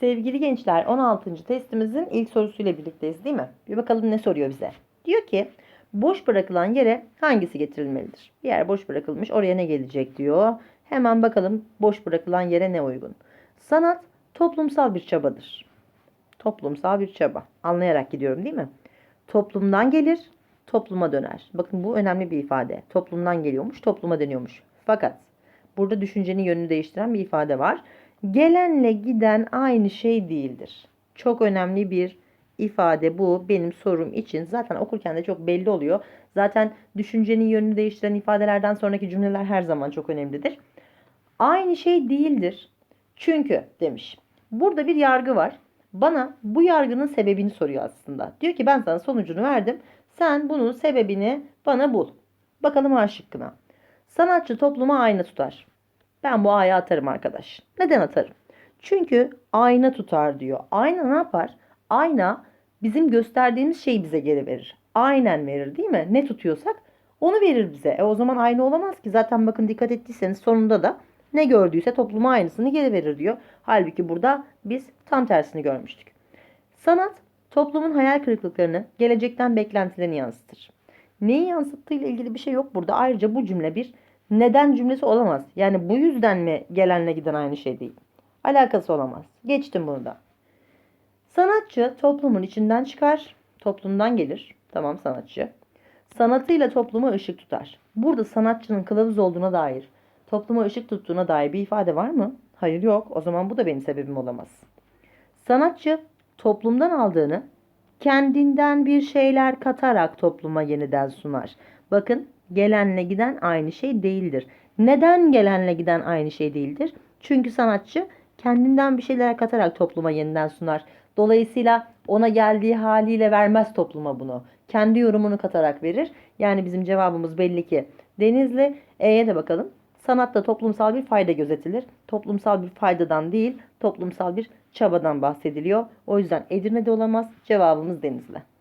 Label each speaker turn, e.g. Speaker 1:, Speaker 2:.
Speaker 1: Sevgili gençler 16. testimizin ilk sorusuyla birlikteyiz değil mi? Bir bakalım ne soruyor bize. Diyor ki boş bırakılan yere hangisi getirilmelidir? Bir yer boş bırakılmış oraya ne gelecek diyor. Hemen bakalım boş bırakılan yere ne uygun. Sanat toplumsal bir çabadır. Toplumsal bir çaba. Anlayarak gidiyorum değil mi? Toplumdan gelir, topluma döner. Bakın bu önemli bir ifade. Toplumdan geliyormuş, topluma dönüyormuş. Fakat burada düşüncenin yönünü değiştiren bir ifade var. Gelenle giden aynı şey değildir. Çok önemli bir ifade bu benim sorum için. Zaten okurken de çok belli oluyor. Zaten düşüncenin yönünü değiştiren ifadelerden sonraki cümleler her zaman çok önemlidir. Aynı şey değildir. Çünkü demiş. Burada bir yargı var. Bana bu yargının sebebini soruyor aslında. Diyor ki ben sana sonucunu verdim. Sen bunun sebebini bana bul. Bakalım A şıkkına. Sanatçı topluma ayna tutar. Ben bu A'ya atarım arkadaş. Neden atarım? Çünkü ayna tutar diyor. Ayna ne yapar? Ayna bizim gösterdiğimiz şeyi bize geri verir. Aynen verir değil mi? Ne tutuyorsak onu verir bize. E o zaman ayna olamaz ki. Zaten bakın dikkat ettiyseniz sonunda da ne gördüyse topluma aynısını geri verir diyor. Halbuki burada biz tam tersini görmüştük. Sanat toplumun hayal kırıklıklarını, gelecekten beklentilerini yansıtır. Neyi yansıttığı ile ilgili bir şey yok burada. Ayrıca bu cümle bir neden cümlesi olamaz. Yani bu yüzden mi gelenle giden aynı şey değil. Alakası olamaz. Geçtim bunu da. Sanatçı toplumun içinden çıkar, toplumdan gelir. Tamam sanatçı. Sanatıyla topluma ışık tutar. Burada sanatçının kılavuz olduğuna dair, topluma ışık tuttuğuna dair bir ifade var mı? Hayır yok. O zaman bu da benim sebebim olamaz. Sanatçı toplumdan aldığını kendinden bir şeyler katarak topluma yeniden sunar. Bakın gelenle giden aynı şey değildir. Neden gelenle giden aynı şey değildir? Çünkü sanatçı kendinden bir şeyler katarak topluma yeniden sunar. Dolayısıyla ona geldiği haliyle vermez topluma bunu. Kendi yorumunu katarak verir. Yani bizim cevabımız belli ki Denizli. E'ye de bakalım. Sanatta toplumsal bir fayda gözetilir. Toplumsal bir faydadan değil, toplumsal bir çabadan bahsediliyor. O yüzden Edirne'de olamaz. Cevabımız Denizli.